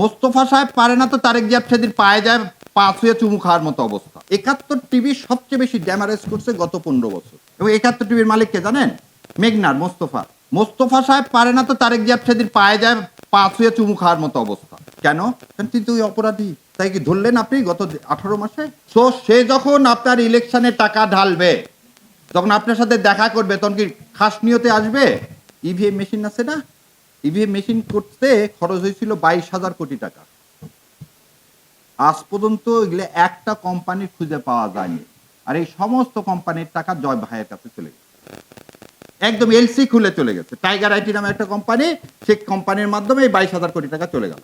মোস্তফা সাহেব পারে না তো তারেক জিয়া সেদিন পায়ে যায়, পা ছুঁয়ে চুমু খাওয়ার মতো অবস্থা। একাত্তর টিভি সবচেয়ে বেশি ড্যামারেজ করছে গত পনেরো বছর। এবং একাত্তর টিভির মালিক কে জানেন? মেঘনার, মোস্তফা। মোস্তফা সাহেব পারে না তো তারেক জিয়া সেদিন পায়ে যায়, পা ছুঁয়ে চুমু খাওয়ার মতো অবস্থা। কেন? কিন্তু ওই অপরাধী। তাই কি ধরলেন আপনি গত আঠারো মাসে? তো সে যখন আপনার ইলেকশনে টাকা ঢালবে তখন আপনার সাথে দেখা করবে, তখন কি খাস নিয়তে আসবে? ইভিএম মেশিন আছে না? ইভিএম মেশিন করতে খরচ হয়েছিল বাইশ হাজার কোটি টাকা। আজ পর্যন্ত এগুলো একটা কোম্পানির খুঁজে পাওয়া যায়নি। আর এই সমস্ত কোম্পানির টাকা জয় ভাইয়ের কাছে চলে গেছে। একদম এলসি খুলে চলে গেছে। টাইগার আইটি নামে একটা কোম্পানি সেই কোম্পানির মাধ্যমে এই বাইশ হাজার কোটি টাকা চলে গেল।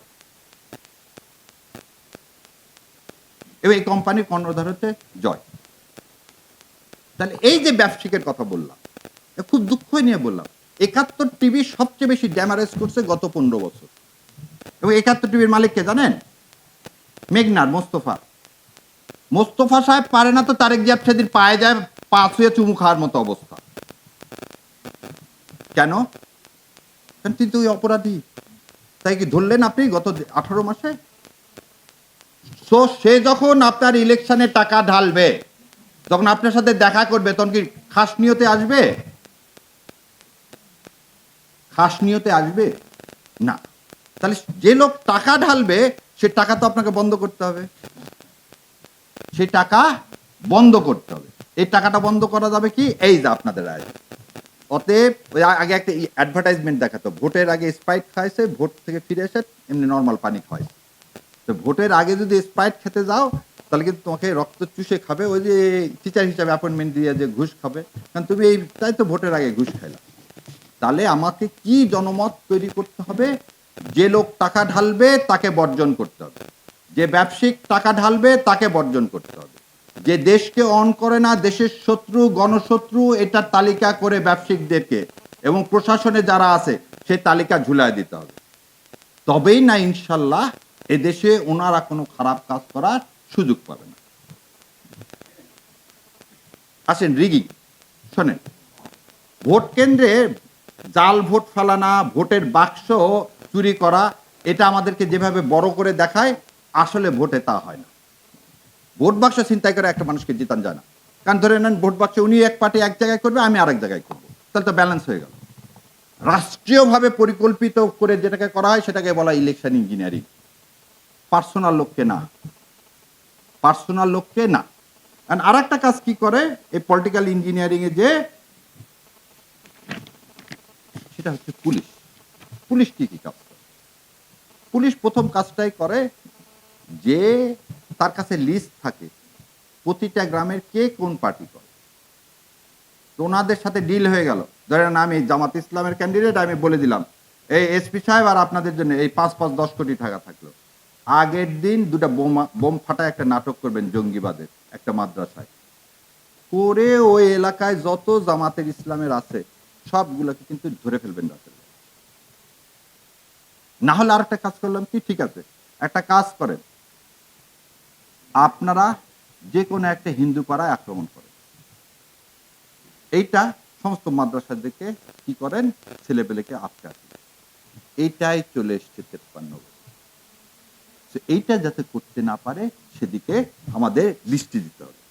এবং এই কোম্পানির কর্ণধার হচ্ছে জয়। তাহলে এই যে ব্যবসায়িকের কথা বললাম খুব দুঃখ নিয়ে বললাম। একাত্তর টিভি সবচেয়ে বেশি ড্যামারেজ করছে গত পনেরো বছর। এবং একাত্তর টিভির মালিক কে জানেন? মেঘনার মোস্তফা। মোস্তফা সাহেব পারে না তো তারেক জিয়া সেদিন পায়ে যায়, পা ছুঁয়ে চুমু খাওয়ার মতো অবস্থা। কেন? তিনি তো ওই অপরাধী। তাই কি ধরলেন আপনি গত আঠারো মাসে? তো সে যখন আপনার ইলেকশনে টাকা ঢালবে তখন আপনার সাথে দেখা করবে, তখন কি খাস নিয়তে আসবে? খাস নিয়তে আসবে? না। তাহলে যে লোক টাকা ঢালবে, সে টাকা তো আপনাকে বন্ধ করতে হবে। সেই টাকা বন্ধ করতে হবে। এই টাকাটা বন্ধ করা যাবে কি? এই যে আপনাদের আয়োজন অতএব ওই আগে একটা অ্যাডভার্টাইজমেন্ট দেখাতো। ভোটের আগে স্প্রাইট খাইছে, ভোট থেকে ফিরে এসে এমনি নর্মাল পানি খাওয়াইছে। তো ভোটের আগে যদি স্প্রাইট খেতে যাও, তাহলে কিন্তু তোমাকে রক্ত চুষে খাবে। ওই যে টিচার হিসাবে অ্যাপয়েন্টমেন্ট দিয়ে যে ঘুষ খাবে। কারণ তুমি এই তাই তো ভোটের আগে ঘুষ খাইলা। তাহলে আমাকে কি জনমত তৈরি করতে হবে? যে লোক টাকা ঢালবে, তাকে বর্জন করতে হবে। যে ব্যবসায়িক টাকা ঢালবে, তাকে বর্জন করতে হবে। যে দেশকে অন করে না, দেশের শত্রু, গণশত্রু, এটার তালিকা করে ব্যবসায়িকদেরকে এবং প্রশাসনে যারা আছে সেই তালিকা ঝুলায় দিতে হবে। তবেই না, ইনশাল্লাহ এদেশে ওনারা কোনো খারাপ কাজ করার সুযোগ পাবে না। আসেন, রিগিং, শোনেন। ভোট কেন্দ্রে জাল ভোট ফেলানা, ভোটের বাক্স চুরি করা, এটা আমাদেরকে যেভাবে বড় করে দেখায়, আসলে ভোটে তা হয় না। ভোট বাক্স চিন্তাই করে একটা মানুষকে জিতান যায় না। কারণ ধরে নেন, ভোট বাক্স উনি এক পার্টি এক জায়গায় করবে, আমি আরেক জায়গায় করব। তাহলে তো ব্যালেন্স হয়ে গেল। রাষ্ট্রীয়ভাবে পরিকল্পিত করে যেটাকে করা হয়, সেটাকে বলা ইলেকশন ইঞ্জিনিয়ারিং পার্সোনাল লোককে না। পার্সোনাল লোককে না। আর একটা কাজ কি করে? এই পলিটিক্যাল ইঞ্জিনিয়ারিং এ যে সেটা হচ্ছে পুলিশ। পুলিশ কি কি কাজ করে। পুলিশ প্রথম কাজটাই করে যে তার কাছে লিস্ট থাকে প্রতিটা গ্রামের কে কোন পার্টি করে। তো ওনাদের সাথে ডিল হয়ে গেল। ধরেন আমি জামাত ইসলামের ক্যান্ডিডেট আমি বলে দিলাম, এই এসপি সাহেব আর আপনাদের জন্য এই পাঁচ পাঁচ দশ কোটি টাকা থাকল। আগের দিন দুটা বোমা, বোম ফাটায় একটা নাটক করবেন জঙ্গিবাদের, একটা মাদ্রাসায়। করে ওই এলাকায় যত জামাতের ইসলামের আছে সবগুলোকে কিন্তু ধরে ফেলবেন রাতের। না হলে আর একটা কাজ করলাম কি? ঠিক আছে, একটা কাজ করেন। আপনারা যে কোনো একটা হিন্দু পাড়ায় আক্রমণ করেন। এইটা সমস্ত মাদ্রাসাদেরকে কি করেন? ছেলেপেলেকে আটকে রাখেন এইটাই চলে এসছে তেপ্পান্ন। এইটা যাতে করতে না পারে, সেদিকে আমাদের দৃষ্টি দিতে হবে।